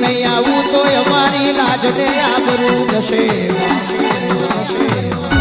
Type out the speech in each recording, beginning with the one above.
નહીં આવું તો અમારી લાજને આબરું થશે. આહો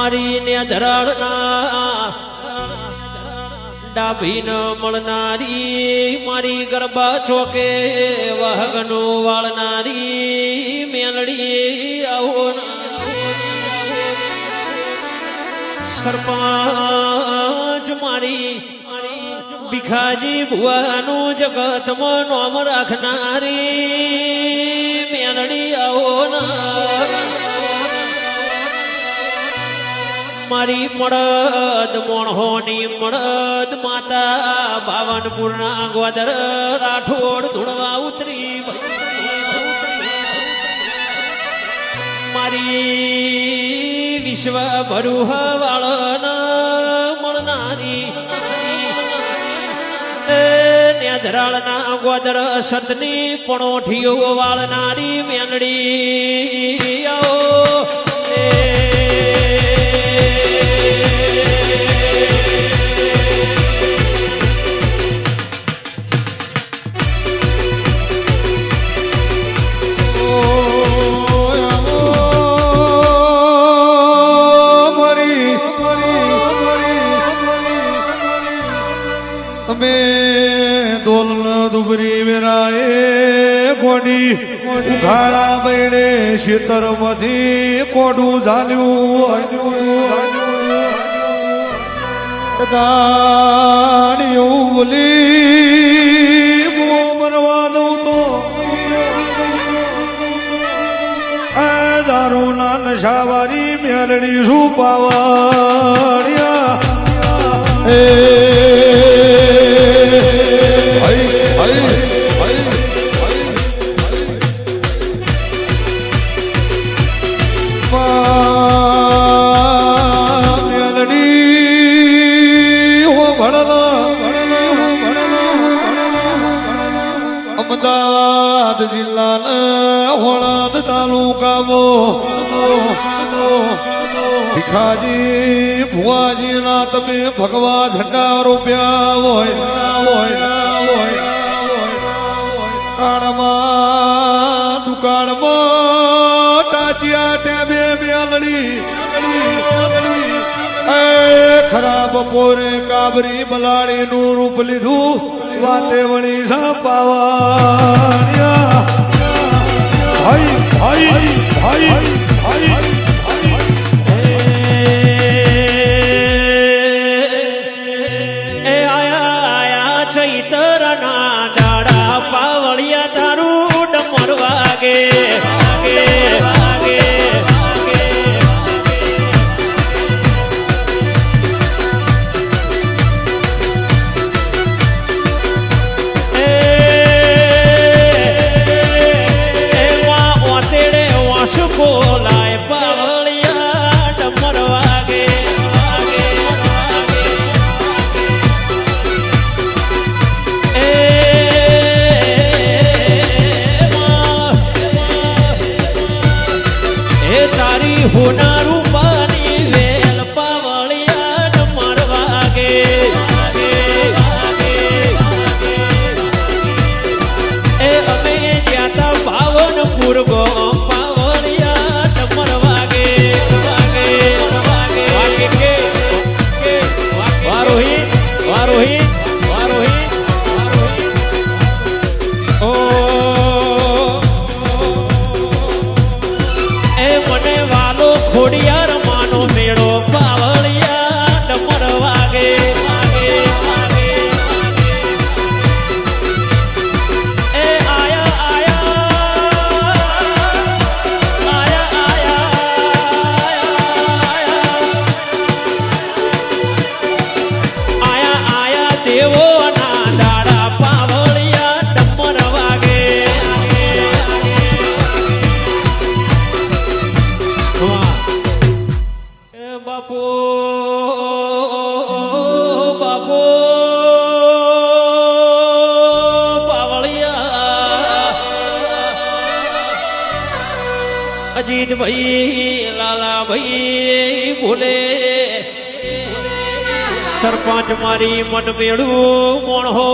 મારી ને ધરાડના ડાભી ન મળનારી મારી ગરબા છોકે વહગનો વાળનારી મેલડી આવો સરપંચ મારી ભીખાજી ભુવાનું જગતમાં નોમ રાખનારી મેલડી આવો ના મારી મળદ, મોણહોની મળદ, માતા ભાવનપુરના ગોદર રાઠોડ ધૂળવા ઉતરી મારી વિશ્વ ભરૂહ વાળન મળનારી. નેધરાળના ગોદર સતની પણોઠીઓ વાળનારી મેંગડી મધી કોડું ઝાલ્યું દાણિયું બોલી મરવા દઉં તો. આ નશાવારી મેલડી શું પાવાડિયા અમદાવાદ જિલ્લાના હોળાદ તાલુકામાં ભીખાજી ભુવાજીના તમે ભગવા ઝંડા રૂપિયા હોય હોય હોય કાળમાં, દુકાળમાં ટાચિયા ટેબે મેલડી એ ખરાબ પોરે કાબરી બલાડી નું રૂપ લીધું. વાતે વળી સાપાવાણિયા ભાઈ ભાઈ ભાઈ તારી અજીતભાઈ લાલાભાઈ ભૂલે. સરપંચ મારી મટમેળું મોણહો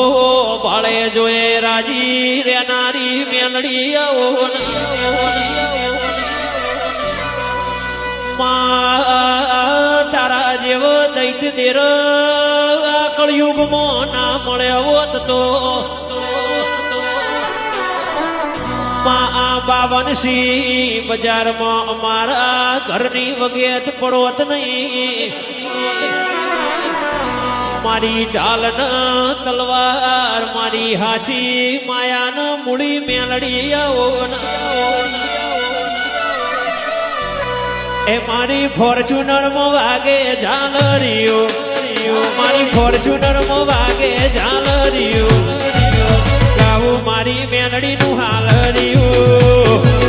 ભાળે જોએ રાજી રેનારી મેલડી તારા જેવો દૈત દેર કળયુગમાં ના મળ્યો તો. માં બાવન બજારમાં અમારા ઘરની વગેત પડોત નહીં. મારી ઢાલન તલવાર, મારી હાચી માયાન મૂડી મેલડી. એ મારી ફોર્ચ્યુનરમાં વાગે ઝાલરિયો. મારી ફોર્ચ્યુનરમાં વાગે ઝાલરિયો. ગાવું મારી મેલડી નું હાલ ઝેડી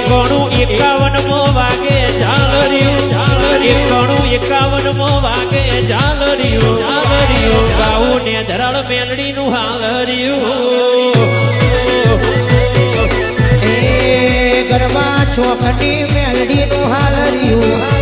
એકાણું એકાવન મો વાગે ઝાલરિયું. ઝાલરિયું એકાણું એકાવન મો વાગે ઝાલરિયું. ઝાલરિયું ગાવું ને ધરાળ મેલડી નું હાલરિયું ગરબા મેલડીનું હાલરિયું ને હાલરિયું.